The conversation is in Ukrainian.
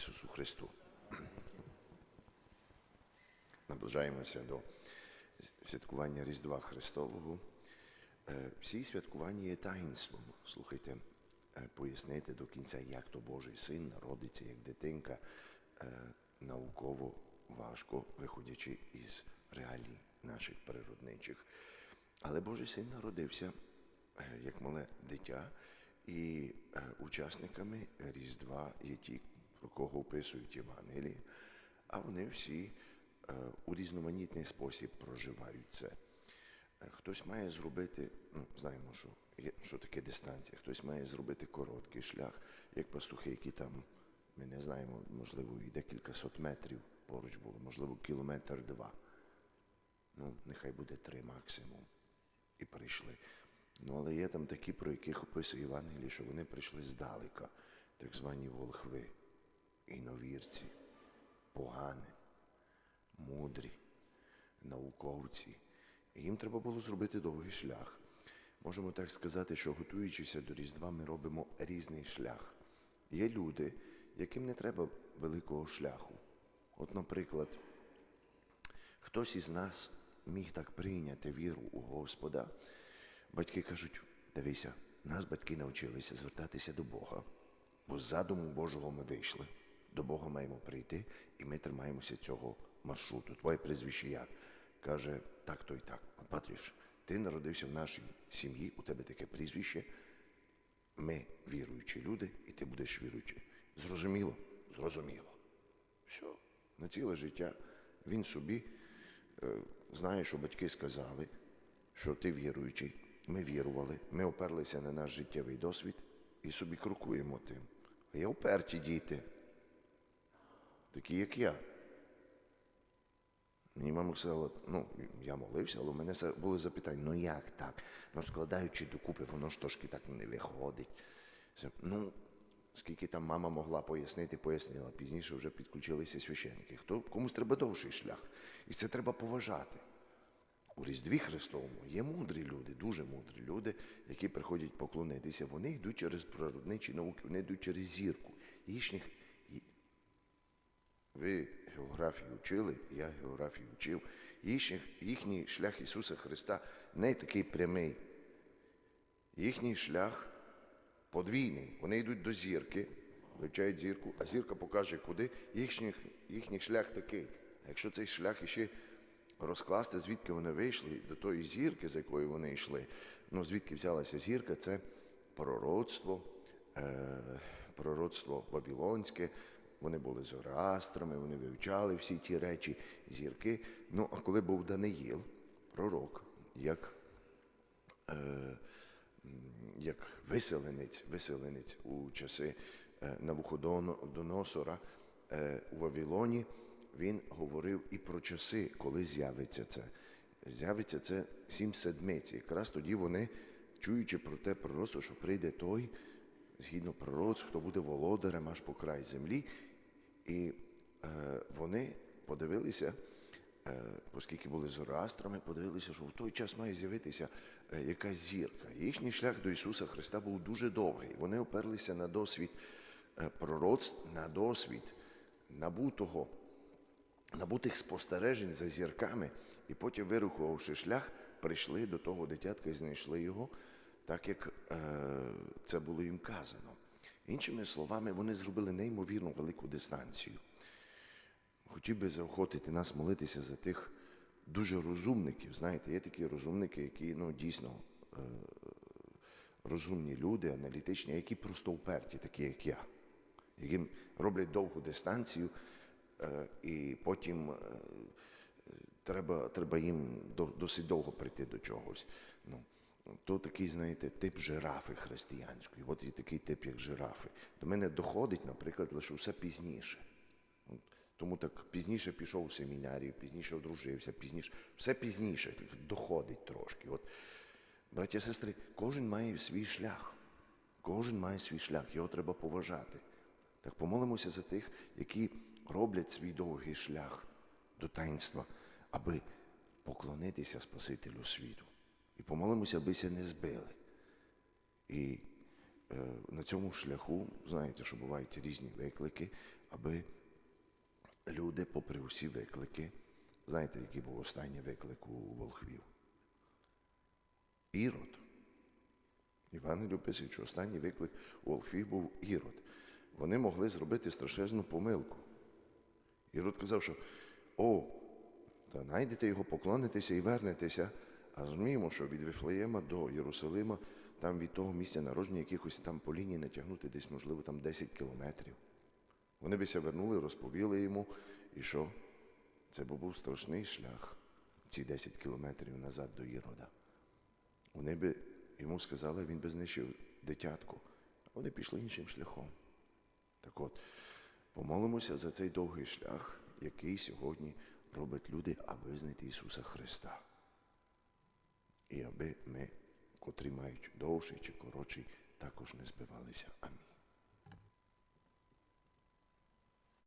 Ісусу Христу. Наближаємося до святкування Різдва Христового. Е, Всі святкування є таїнством. Слухайте, е, пояснити до кінця, як то Божий син народиться як дитинка, е, науково важко, виходячи із реалій наших природничих. Але Божий син народився як мале дитя, і учасниками Різдва є ті, про кого описують Євангелії, а вони всі е, у різноманітний спосіб проживають це. Е, Хтось має зробити, ну, знаємо, що, що таке дистанція, хтось має зробити короткий шлях, як пастухи, які там, ми не знаємо, можливо, і декілька сот метрів поруч були, можливо, кілометр два. Ну, нехай буде три максимум. І прийшли. Ну, але є там такі, про яких описує Євангеліє, що вони прийшли здалека, так звані волхви, іновірці, погани, мудрі, науковці. Їм треба було зробити довгий шлях. Можемо так сказати, що готуючися до Різдва, ми робимо різний шлях. Є люди, яким не треба великого шляху. От, наприклад, хтось із нас міг так прийняти віру у Господа. Батьки кажуть, дивися, нас батьки навчилися звертатися до Бога, бо з задуму Божого ми вийшли. До Бога маємо прийти, і ми тримаємося цього маршруту. Твоє прізвище як? Каже, так, то і так. Бачиш, ти народився в нашій сім'ї, у тебе таке прізвище. Ми віруючі люди, і ти будеш віруючий. Зрозуміло? Зрозуміло. Все, на ціле життя він собі е, знає, що батьки сказали, що ти віруючий. Ми вірували, ми оперлися на наш життєвий досвід і собі крокуємо тим. А є уперті діти, такі, як я. Мені мама сказала, ну, я молився, але у мене були запитання, ну як так? Ну, складаючи докупи, воно ж трошки так не виходить. Ну, скільки там мама могла пояснити, пояснила. Пізніше вже підключилися священники. Хто, комусь треба довший шлях. І це треба поважати. У Різдві Христовому є мудрі люди, дуже мудрі люди, які приходять поклонитися. Вони йдуть через природничі науки, вони йдуть через зірку. Їхніх... Ви географію вчили, я географію вчив. Їхній, їхній шлях Ісуса Христа не такий прямий. Їхній шлях подвійний. Вони йдуть до зірки, вивчають зірку, а зірка покаже, куди. Їхній, їхній шлях такий. А якщо цей шлях іще розкласти, звідки вони вийшли, до тої зірки, з якої вони йшли, ну звідки взялася зірка, це пророцтво, е, пророцтво Вавилонське. Вони були зороастрами, вони вивчали всі ті речі, зірки. Ну, а коли був Даниїл, пророк, як е, як виселенець, виселенець у часи е, Навуходоносора е, у Вавилоні, він говорив і про часи, коли з'явиться це. З'явиться це сім седмиць. Якраз тоді вони, чуючи про те пророцтво, що прийде той, згідно пророцтв, хто буде володарем аж по край землі, і е, вони подивилися, е, оскільки були зороастрами, подивилися, що в той час має з'явитися е, якась зірка. Їхній шлях до Ісуса Христа був дуже довгий. Вони оперлися на досвід е, пророцтв, на досвід набутого, набутих спостережень за зірками, і потім, вирухувавши шлях, прийшли до того дитятка і знайшли його, так як е, це було їм казано. Іншими словами, вони зробили неймовірно велику дистанцію. Хотів би заохотити нас молитися за тих дуже розумників. Знаєте, є такі розумники, які ну, дійсно е, розумні люди, аналітичні, які просто уперті, такі як я, які роблять довгу дистанцію, е, і потім е, треба, треба їм досить довго прийти до чогось. Ну, то такий, знаєте, тип жирафи християнської. От є такий тип, як жирафи. До мене доходить, наприклад, лише все пізніше. Тому так пізніше пішов у семінарію, пізніше одружився, пізніше. Все пізніше так доходить трошки. От, браття сестри, кожен має свій шлях. Кожен має свій шлях, його треба поважати. Так помолимося за тих, які роблять свій довгий шлях до таїнства, аби поклонитися Спасителю світу. І помолимося, абися не збили. І е, на цьому шляху, знаєте, що бувають різні виклики, аби люди, попри усі виклики, знаєте, який був останній виклик у волхвів? Ірод. Іван що останній виклик у волхвів був Ірод. Вони могли зробити страшезну помилку. Ірод казав, що о, та найдете його, поклонитеся і вернетеся. А розуміємо, що від Вифлеєма до Єрусалима, там від того місця народження якихось там по лінії натягнути десь, можливо, там 10 кілометрів. Вони бися вернули, розповіли йому, і що? Це був страшний шлях, ці 10 кілометрів назад до Ірода. Вони би йому сказали, він би знищив дитятку, вони пішли іншим шляхом. Так от, помолимося за цей довгий шлях, який сьогодні роблять люди, аби визнати Ісуса Христа. І аби ми, котрі мають довший чи коротший, також не збивалися. Амінь.